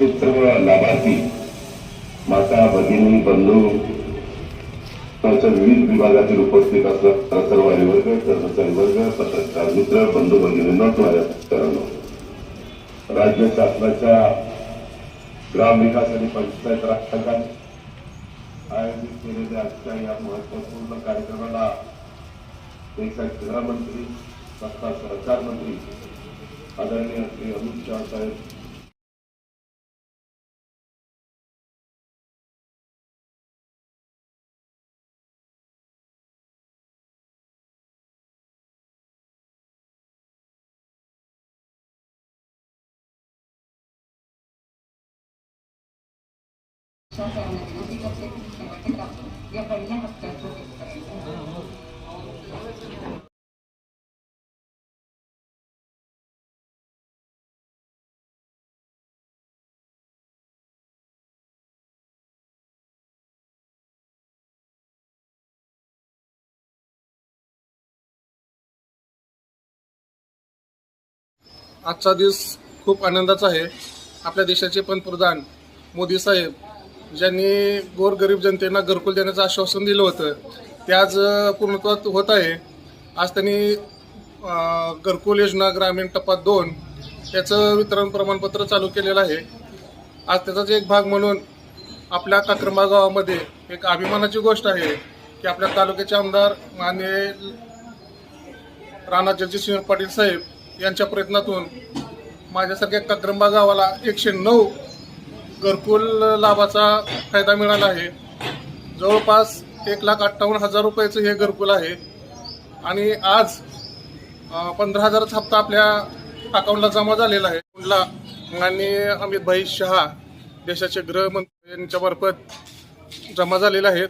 उपस्थित सर्व लाभार्थी माता भगिनी बंधू त्यांच्या विविध विभागातील उपस्थित असलेला सर्व वर्ग कर्मचारी वर्ग पत्रकार मित्र बंधू भगिनींना माझ्या नमस्कारांनो. राज्य शासनाच्या ग्राम विकास आणि पंचायत राज आयोजित केलेल्या आजच्या या महत्त्वपूर्ण कार्यक्रमाला देशाचे गृहमंत्री तथा सहकार मंत्री आदरणीय श्री अमित शाह साहेब आजचा दिवस खूप आनंदाचा आहे. आपल्या देशाचे पंतप्रधान मोदी साहेब ज्यांनी गोरगरीब जनतेला घरकुल देण्याचं आश्वासन दिलं होतं ते आज पूर्णत्वात होत आहे. आज त्यांनी घरकुल योजना ग्रामीण टप्पा दोन याचं वितरण प्रमाणपत्र चालू केलेलं आहे. आज त्याचाच एक भाग म्हणून आपल्या काक्रंबा गावामध्ये एक अभिमानाची गोष्ट आहे की आपल्या तालुक्याचे आमदार मान्य राणा जगजितसिंह पाटील साहेब यांच्या प्रयत्नातून माझ्यासारख्या काक्रंबा गावाला एकशे नऊ घरकुल लाभाचा फायदा मिळाला आहे. जवळपास एक लाख अठ्ठावन्न हजार रुपयाचं हे घरकुल आहे. आणि आज पंधरा हजाराचा हप्ता आपल्या अकाउंटला जमा झालेला आहे. अकाउंटला आणि अमित भाई शहा देशाचे गृहमंत्री यांच्यामार्फत जमा झालेले आहेत.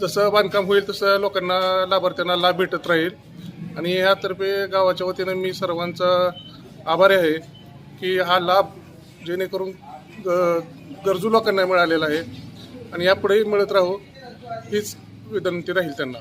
जसं बांधकाम होईल तसं लोकांना लाभार्थ्यांना लाभ भेटत राहील. आणि यातर्फे गावाच्या वतीनं मी सर्वांचा आभारी आहे की हा लाभ जेणेकरून गरजू लोकांना मिळालेला आहे. आणि यापुढेही मिळत राहू हीच विनंती राहील त्यांना.